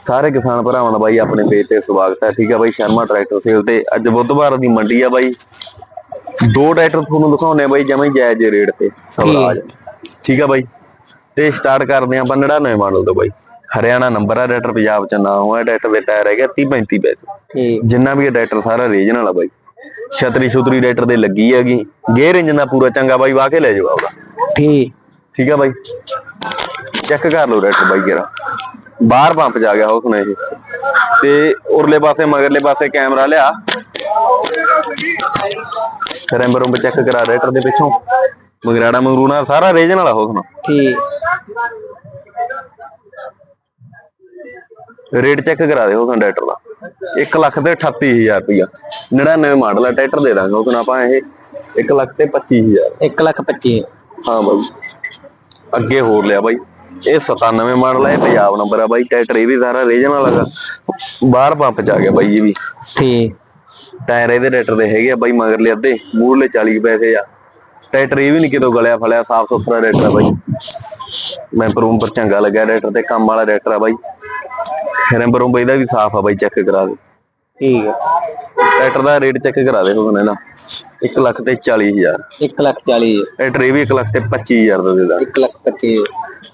ਸਾਰੇ ਕਿਸਾਨ ਭਰਾਵਾਂ ਦਾ ਬਾਈ ਆਪਣੇ ਪੇਜ ਤੇ ਸਵਾਗਤ ਹੈ। ਠੀਕ ਹੈ ਬਾਈ ਸ਼ਰਮਾ ਟਰੈਕਟਰ ਸੇਲ ਤੇ ਅੱਜ ਬੁੱਧਵਾਰ ਦੀ ਮੰਡੀ ਆ ਬਾਈ। ਦੋ ਟਰੈਕਟਰ ਤੁਹਾਨੂੰ ਦਿਖਾਉਣੇ ਬਾਈ ਜਮਾਂ ਹੀ ਜਾਇਜ਼ ਰੇਟ ਤੇ ਸਵਰਾਜ। ਠੀਕ ਆ ਬਾਈ ਤੇ ਸਟਾਰਟ ਕਰਦੇ ਆਪਾਂ 99 ਮਾਡਲ ਤੋਂ ਬਾਈ। ਹਰਿਆਣਾ ਨੰਬਰ ਆ ਟਰੈਕਟਰ ਪੰਜਾਬ ਚ ਨਾ ਹੋਇਆ ਟਰੈਕਟਰ ਦੇ ਟਾਇਰ ਹੈਗੇ 30 35 ਪੈਸੇ ਠੀਕ। ਜਿੰਨਾ ਵੀ ਇਹ ਟਰੈਕਟਰ ਸਾਰਾ ਰੀਜਨਲ ਆ ਬਾਈ। ਛਤਰੀ ਛੁਤਰੀ ਟਰੈਕਟਰ ਦੇ ਲੱਗੀ ਹੈਗੀ। ਗੇਅਰ ਇੰਜਨ ਦਾ ਪੂਰਾ ਚੰਗਾ ਬਾਈ ਵਾਹ ਕੇ ਲੈ ਜਾਓ ਆਪਦਾ। ਠੀਕ। ਠੀਕ ਆ ਬਾਈ। ਚੈੱਕ ਕਰ ਲਓ ਰੈਟ ਬਾਈ ਜਰਾ। ਬਾਹਰ ਪੰਪ ਜਾ ਗਿਆ ਉਸ ਨੇ ਤੇ ਉਰਲੇ ਪਾਸੇ ਮਗਰਲੇ ਪਾਸੇ ਕੈਮਰਾ ਲਿਆ। ਰੈਂਬਰ ਰੂਮ ਚੈੱਕ ਕਰਾ ਰੇਟਰ ਦੇ ਪਿੱਛੋਂ। ਮਗਰਾੜਾ ਮੰਗਰੂਣਾ ਸਾਰਾ ਰੀਜਨ ਵਾਲਾ ਹੁਸਨ ਠੀਕ। ਰੇਟ ਚੈੱਕ ਕਰਾ ਦੇ ਹੁਸਨ ਟਰੈਕਟਰ ਦਾ। 1 ਲੱਖ ਤੇ 38000 ਰੁਪਇਆ 99 ਮਾਡਲ ਆ ਟਰੈਕਟਰ ਦੇ ਦਾਂਗੇ। ਹੁਸਨ ਆਪਾਂ ਇਹ 1 ਲੱਖ ਤੇ 25000 1 ਲੱਖ 25 ਹਾਂ ਬਾਈ। ਅੱਗੇ ਹੋਰ ਲਿਆ ਬਾਈ। ਇਹ 97 ਮਾਡਲ ਹੈ ਪੰਜਾਬ ਨੰਬਰ ਆ ਬਾਈ ਟਰੈਕਟਰ ਇਹ ਵੀ ਸਾਰਾ ਰੀਜਨਲ ਹੈਗਾ। ਬਾਹਰ ਪੰਪ ਚ ਆ ਗਿਆ ਬਾਈ ਇਹ ਵੀ। ਠੀਕ। ਟਾਇਰ ਇਹਦੇ ਟਰੈਕਟਰ ਦੇ ਹੈਗੇ ਆ ਬਾਈ ਮਗਰਲੇ ਅੱਧੇ ਮੂਹਰਲੇ 40 ਕੁ ਪੈਸੇ ਆ। ਟਰੈਕਟਰ ਇਹ ਵੀ ਨਹੀਂ ਕਿਤੋਂ ਗਲਿਆ ਫਲਿਆ ਸਾਫ਼ ਸੁਥਰਾ ਟਰੈਕਟਰ ਆ ਬਾਈ। ਮੈਂ ਪਰੂਮ ਪਰ ਚੰਗਾ ਲੱਗਿਆ ਟਰੈਕਟਰ ਤੇ ਕੰਮ ਵਾਲਾ ਟਰੈਕਟਰ ਆ ਬਾਈ। ਰੈਂਬਰ ਰੂਮ ਇਹਦਾ ਵੀ ਸਾਫ਼ ਆ ਬਾਈ ਚੈੱਕ ਕਰਾ ਦੇ। ਠੀਕ ਹੈ ਟਰੈਕਟਰ ਦਾ ਰੇਟ ਚੈੱਕ ਕਰਾ ਦੇ ਹੁਣ ਇਹਦਾ। 1 ਲੱਖ ਤੇ 40000 1 ਲੱਖ 40 ਟਰੈਕਟਰ ਇਹ ਵੀ 1 ਲੱਖ ਤੇ 25000 ਦਾ ਦੇ ਦਾਂਗੇ 1 ਲੱਖ 25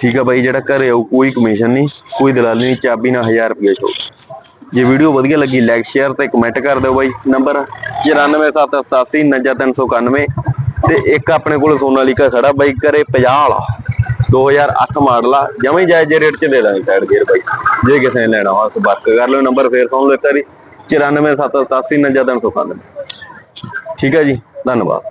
ਠੀਕ ਆ ਬਾਈ ਜਿਹੜਾ ਘਰੇ ਆਊ ਕੋਈ ਕਮਿਸ਼ਨ ਨਹੀਂ ਕੋਈ ਦਲਾਲੀ ਨਹੀਂ ਚਾਬੀ ਨਾਲ 1000 ਰੁਪਏ ਛੋੜ। ਜੇ ਵੀਡੀਓ ਵਧੀਆ ਲੱਗੀ ਲਾਈਕ ਸ਼ੇਅਰ ਤੇ ਕਮੈਂਟ ਕਰ ਦਿਓ ਬਾਈ। ਨੰਬਰ 9478839391 ਤੇ ਇੱਕ ਆਪਣੇ ਕੋਲ ਸੋਨਾਲੀਕਾ ਖੜਾ ਬਾਈ ਘਰੇ 50 ਵਾਲਾ। 2008 ਮਾਡਲ ਆ। ਜਮਾਂ ਜਾਇਜ਼ ਰੇਟ 'ਚ ਦੇ ਦਾਂਗੇ ਸਾਈਡ ਗੇਅਰ ਬਾਈ। ਜੇ ਕਿਸੇ ਨੇ ਲੈਣਾ ਹੋਵੇ ਸੰਪਰਕ ਕਰ ਲਿਓ ਨੰਬਰ ਫੇਰ ਸੁਣ ਲਿਓ ਇੱਕ ਵਾਰੀ। 9478839391 ਠੀਕ ਹੈ ਜੀ ਧੰਨਵਾਦ।